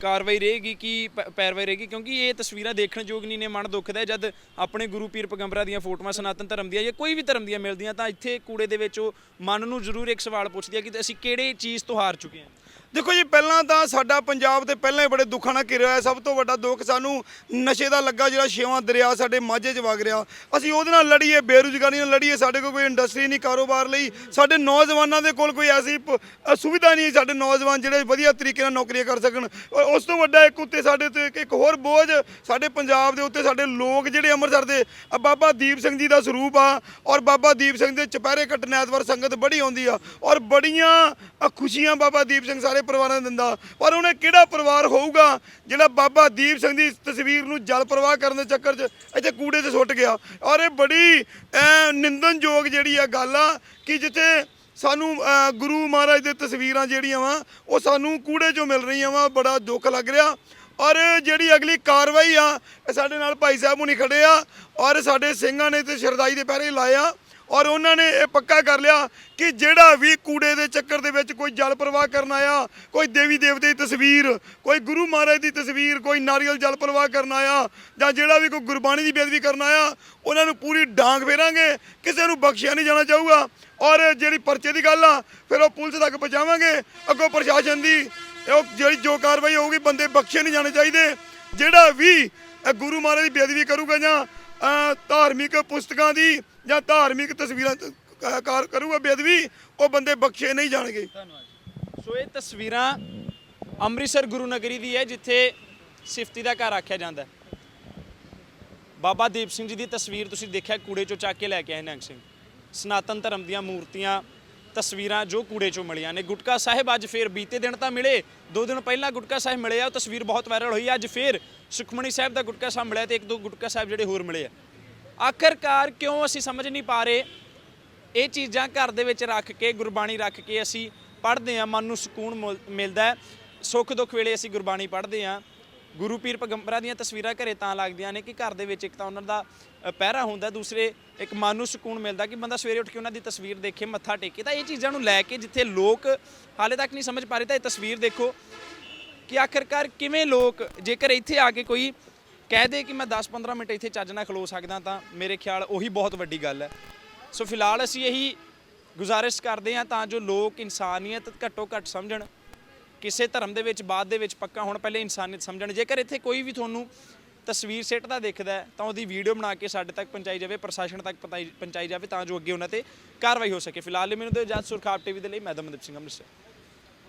ਕਾਰਵਾਈ ਰਹੇਗੀ ਕਿ, ਪ- ਪੈਰਵਾਈ ਰਹੇਗੀ? ਕਿਉਂਕਿ ਇਹ ਤਸਵੀਰਾਂ ਦੇਖਣ ਯੋਗ ਨਹੀਂ ਨੇ, ਮਨ ਦੁਖਦਾ ਹੈ। ਜਦ ਆਪਣੇ ਗੁਰੂ ਪੀਰ ਪੈਗੰਬਰਾਂ ਦੀਆਂ ਫੋਟੋਆਂ, ਸਨਾਤਨ ਧਰਮ ਦੀਆਂ ਜਾਂ ਕੋਈ ਵੀ ਧਰਮ ਦੀਆਂ ਮਿਲਦੀਆਂ, ਤਾਂ ਇੱਥੇ ਕੂੜੇ ਦੇ ਵਿੱਚ ਉਹ ਮਨ ਨੂੰ ਜ਼ਰੂਰ ਇੱਕ ਸਵਾਲ ਪੁੱਛਦੀ ਹੈ ਕਿ ਅਸੀਂ ਕਿਹੜੇ ਚੀਜ਼ ਤੋਂ ਹਾਰ ਚੁੱਕੇ ਹਾਂ? ਦੇਖੋ ਜੀ ਪਹਿਲਾਂ ਤਾਂ ਸਾਡਾ ਪੰਜਾਬ ਤੇ ਪਹਿਲਾਂ ਹੀ ਬੜੇ ਦੁੱਖਾਂ ਨਾਲ ਘਿਰਿਆ ਹੋਇਆ ਸਭ ਤੋਂ ਵੱਡਾ ਦੁੱਖ ਸਾਨੂੰ ਨਸ਼ੇ ਦਾ ਲੱਗਾ ਜਿਹੜਾ ਛੇਵਾਂ ਦਰਿਆ ਸਾਡੇ ਮਾਝੇ 'ਚ ਵਗ ਰਿਹਾ। ਅਸੀਂ ਉਹਦੇ ਨਾਲ ਲੜੀਏ ਬੇਰੁਜ਼ਗਾਰੀ ਨਾਲ ਲੜੀਏ ਸਾਡੇ ਕੋਲ ਕੋਈ ਇੰਡਸਟਰੀ ਨਹੀਂ ਕਾਰੋਬਾਰ ਲਈ ਸਾਡੇ ਨੌਜਵਾਨਾਂ ਦੇ ਕੋਲ ਕੋਈ ਐਸੀ ਪ- ਅ, ਸੁਵਿਧਾ ਨਹੀਂ ਸਾਡੇ ਨੌਜਵਾਨ ਜਿਹੜੇ ਵਧੀਆ ਤਰੀਕੇ ਨਾਲ ਨੌਕਰੀਆਂ ਕਰ ਸਕਣ। ਔਰ ਉਸ ਤੋਂ ਵੱਡਾ ਇੱਕ ਉੱਤੇ ਸਾਡੇ ਤੇ ਇੱਕ- ਇੱਕ ਹੋਰ ਬੋਝ ਸਾਡੇ ਪੰਜਾਬ ਦੇ ਉੱਤੇ ਸਾਡੇ ਲੋਕ ਜਿਹੜੇ ਅੰਮ੍ਰਿਤਸਰ ਦੇ ਬਾਬਾ ਦੀਪ ਸਿੰਘ ਜੀ ਦਾ ਸਰੂਪ ਆ ਔਰ ਬਾਬਾ ਦੀਪ ਸਿੰਘ ਦੇ ਚੁਪਹਿਰੇ ਕੱਟਣ ਐਤਵਾਰ ਸੰਗਤ ਬੜੀ ਆਉਂਦੀ ਆ ਔਰ ਬੜੀਆਂ ਖੁਸ਼ੀਆਂ ਬਾਬਾ ਦੀਪ ਸਿੰਘ ਸਾਰੇ ਪਰਿਵਾਰਾਂ ਨੂੰ ਦਿੰਦਾ। ਪਰ ਉਹਨੇ ਕਿਹੜਾ ਪਰਿਵਾਰ ਹੋਊਗਾ ਜਿਹੜਾ ਬਾਬਾ ਦੀਪ ਸਿੰਘ ਦੀ ਤਸਵੀਰ ਨੂੰ ਜਲ ਪ੍ਰਵਾਹ ਕਰਨ ਦੇ ਚੱਕਰ 'ਚ ਇੱਥੇ ਕੂੜੇ 'ਚ ਸੁੱਟ ਗਿਆ? ਔਰ ਇਹ ਬੜੀ ਅ, ਨਿੰਦਣਯੋਗ ਜਿਹੜੀ ਆ ਗੱਲ ਆ ਕਿ ਜਿੱਥੇ ਸਾਨੂੰ ਗੁਰੂ ਮਹਾਰਾਜ ਦੇ ਤਸਵੀਰਾਂ ਜਿਹੜੀਆਂ ਵਾ ਉਹ ਸਾਨੂੰ ਕੂੜੇ 'ਚੋਂ ਮਿਲ ਰਹੀਆਂ ਵਾ ਬੜਾ ਦੁੱਖ ਲੱਗ ਰਿਹਾ। ਔਰ ਜਿਹੜੀ ਅਗਲੀ ਕਾਰਵਾਈ ਆ ਇਹ ਸਾਡੇ ਨਾਲ ਭਾਈ ਸਾਹਿਬ ਹੁਣੀ ਖੜੇ ਆ ਔਰ ਸਾਡੇ ਸਿੰਘਾਂ ਨੇ ਤੇ ਸ਼ਰਦਾਈ ਦੇ ਪਹਿਰੇ ਲਾਏ ਆ। ਔਰ ਉਹਨਾਂ ਨੇ ਇਹ ਪੱਕਾ ਕਰ ਲਿਆ ਕਿ ਜਿਹੜਾ ਵੀ ਕੂੜੇ ਦੇ ਚੱਕਰ ਦੇ ਵਿੱਚ ਕੋਈ ਜਲ ਪ੍ਰਵਾਹ ਕਰਨ ਆਇਆ, ਕੋਈ ਦੇਵੀ ਦੇਵਤੇ ਦੀ ਤਸਵੀਰ, ਕੋਈ ਗੁਰੂ ਮਹਾਰਾਜ ਦੀ ਤਸਵੀਰ, ਕੋਈ ਨਾਰੀਅਲ ਜਲ ਪ੍ਰਵਾਹ ਕਰਨ ਆਇਆ ਜਾਂ ਜਿਹੜਾ ਵੀ ਕੋਈ ਗੁਰਬਾਣੀ ਦੀ ਬੇਦਬੀ ਕਰਨ ਆਇਆ, ਉਹਨਾਂ ਨੂੰ ਪੂਰੀ ਡਾਂਗ ਫੇਰਾਂਗੇ, ਕਿਸੇ ਨੂੰ ਬਖਸ਼ਿਆ ਨਹੀਂ ਜਾਣਾ ਚਾਹੂਗਾ। ਔਰ ਜਿਹੜੀ ਪਰਚੇ ਦੀ ਗੱਲ ਆ, ਫਿਰ ਉਹ ਪੁਲਿਸ ਤੱਕ ਪਹੁੰਚਾਵਾਂਗੇ, ਅੱਗੋਂ ਪ੍ਰਸ਼ਾਸਨ ਦੀ ਉਹ ਜਿਹੜੀ ਜੋ ਕਾਰਵਾਈ ਹੋਊਗੀ, ਬੰਦੇ ਬਖਸ਼ੇ ਨਹੀਂ ਜਾਣੇ ਚਾਹੀਦੇ। ਜਿਹੜਾ ਵੀ ਗੁਰੂ ਮਹਾਰਾਜ ਦੀ ਬੇਦਬੀ ਕਰੂਗਾ ਜਾਂ ਧਾਰਮਿਕ ਪੁਸਤਕਾਂ ਦੀ ਜਾਂ ਧਾਰਮਿਕ ਤਸਵੀਰਾਂ ਤੇ ਕ- ਕਾਰ ਕਰੂਗਾ ਬੇਦਬੀ ਉਹ ਬੰਦੇ ਬਖਸ਼ੇ ਨਹੀਂ ਜਾਣਗੇ। ਸੋ ਇਹ ਤਸਵੀਰਾਂ ਅੰਮ੍ਰਿਤਸਰ ਗੁਰੂ ਨਗਰੀ ਦੀ ਹੈ, ਜਿੱਥੇ ਸਿਫਤੀ ਦਾ ਘਰ ਆਖਿਆ ਜਾਂਦਾ ਹੈ। ਬਾਬਾ ਦੀਪ ਸਿੰਘ ਜੀ ਦੀ ਤਸਵੀਰ ਤੁਸੀਂ ਦੇਖਿਆ, ਕੂੜੇ ਚੋਂ ਚੱਕ ਕੇ ਲੈ ਕੇ ਆਏ ਨਿਹੰਗ ਸਿੰਘ। ਸਨਾਤਨ ਧਰਮ ਦੀਆਂ ਮੂਰਤੀਆਂ, ਤਸਵੀਰਾਂ ਜੋ ਕੂੜੇ ਚੋਂ ਮਿਲੀਆਂ ਨੇ। ਗੁਟਕਾ ਸਾਹਿਬ ਅੱਜ ਫੇਰ ਬੀਤੇ ਦਿਨ ਤਾਂ ਮਿਲੇ, ਦੋ ਦਿਨ ਪਹਿਲਾਂ ਗੁਟਕਾ ਸਾਹਿਬ ਮਿਲੇ ਆ, ਉਹ ਤਸਵੀਰ ਬਹੁਤ ਵਾਇਰਲ ਹੋਈ ਅੱਜ ਫੇਰ ਸੁਖਮਣੀ ਸਾਹਿਬ ਦਾ ਗੁਟਕਾ ਸਾਹਿਬ ਮਿਲਿਆ ਤੇ ਇੱਕ ਦੋ ਗੁਟਕਾ ਸਾਹਿਬ ਜਿਹੜੇ ਹੋਰ ਮਿਲੇ ਆ। ਆਖਰਕਾਰ ਕਿਉਂ ਅਸੀਂ ਸਮਝ ਨਹੀਂ ਪਾ ਰਹੇ? ਇਹ ਚੀਜ਼ਾਂ ਘਰ ਦੇ ਵਿੱਚ ਰੱਖ ਕੇ, ਗੁਰਬਾਣੀ ਰੱਖ ਕੇ ਅਸੀਂ ਪੜ੍ਹਦੇ ਹਾਂ, ਮਨ ਨੂੰ ਸਕੂਨ ਮੁਲ- ਮਿਲਦਾ ਸੁੱਖ ਦੁੱਖ ਵੇਲੇ ਅਸੀਂ ਗੁਰਬਾਣੀ ਪੜ੍ਹਦੇ ਹਾਂ। ਗੁਰੂ ਪੀਰ ਪੈਗੰਬਰਾਂ ਦੀਆਂ ਤਸਵੀਰਾਂ ਘਰੇ ਤਾਂ ਲੱਗਦੀਆਂ ਨੇ ਕਿ ਘਰ ਦੇ ਵਿੱਚ ਇੱਕ ਤਾਂ ਉਹਨਾਂ ਦਾ ਪਹਿਰਾ ਹੁੰਦਾ, ਦੂਸਰੇ ਇੱਕ ਮਨ ਨੂੰ ਸਕੂਨ ਮਿਲਦਾ ਕਿ ਬੰਦਾ ਸਵੇਰੇ ਉੱਠ ਕੇ ਉਹਨਾਂ ਦੀ ਤਸਵੀਰ ਦੇਖੇ, ਮੱਥਾ ਟੇਕੇ। ਤਾਂ ਇਹ ਚੀਜ਼ਾਂ ਨੂੰ ਲੈ ਕੇ ਜਿੱਥੇ ਲੋਕ ਹਾਲੇ ਤੱਕ ਨਹੀਂ ਸਮਝ ਪਾ ਰਹੇ, ਤਾਂ ਇਹ ਤਸਵੀਰ ਦੇਖੋ ਕਿ ਆਖਰਕਾਰ ਕਿਵੇਂ ਲੋਕ, ਜੇਕਰ ਇੱਥੇ ਆ ਕੇ ਕੋਈ ਕਹਿ ਦੇ ਕਿ ਮੈਂ 10-15 ਮਿੰਟ ਇੱਥੇ ਚੱਜ ਨਾਲ ਖਲੋ ਸਕਦਾ ਤਾਂ ਮੇਰੇ ਖਿਆਲ ਉਹੀ ਬਹੁਤ ਵੱਡੀ ਗੱਲ ਹੈ। ਸੋ ਫਿਲਹਾਲ ਅਸੀਂ ਇਹੀ ਗੁਜ਼ਾਰਿਸ਼ ਕਰਦੇ ਹਾਂ ਤਾਂ ਜੋ ਲੋਕ ਇਨਸਾਨੀਅਤ ਘੱਟੋ ਘੱਟ ਸਮਝਣ। ਕਿਸੇ ਧਰਮ ਦੇ ਵਿੱਚ, ਬਾਅਦ ਦੇ ਵਿੱਚ ਪੱਕਾ ਹੋਣ ਪਹਿਲੇ ਇਨਸਾਨੀਅਤ ਸਮਝਣ। ਜੇਕਰ ਇੱਥੇ ਕੋਈ ਵੀ ਤੁਹਾਨੂੰ ਤਸਵੀਰ ਸਿੱਟਦਾ ਦਿਖਦਾ ਹੈ, ਤਾਂ ਉਹਦੀ ਵੀਡੀਓ ਬਣਾ ਕੇ ਸਾਡੇ ਤੱਕ ਪਹੁੰਚਾਈ ਜਾਵੇ, ਪ੍ਰਸ਼ਾਸਨ ਤੱਕ ਪਤਾਈ- ਪਹੁੰਚਾਈ ਜਾਵੇ ਤਾਂ ਜੋ ਅੱਗੇ ਉਹਨਾਂ ਤੇ ਕਾਰਵਾਈ ਹੋ ਸਕੇ। ਫਿਲਹਾਲ ਲਈ ਮੈਨੂੰ ਤੇ ਜੱਜ ਸੁਰਖਾਬ ਟੀਵੀ ਦੇ ਲਈ ਮੈਂ ਦਮਨਦੀਪ ਸਿੰਘ ਅੰਮ੍ਰਿਤਸਰ।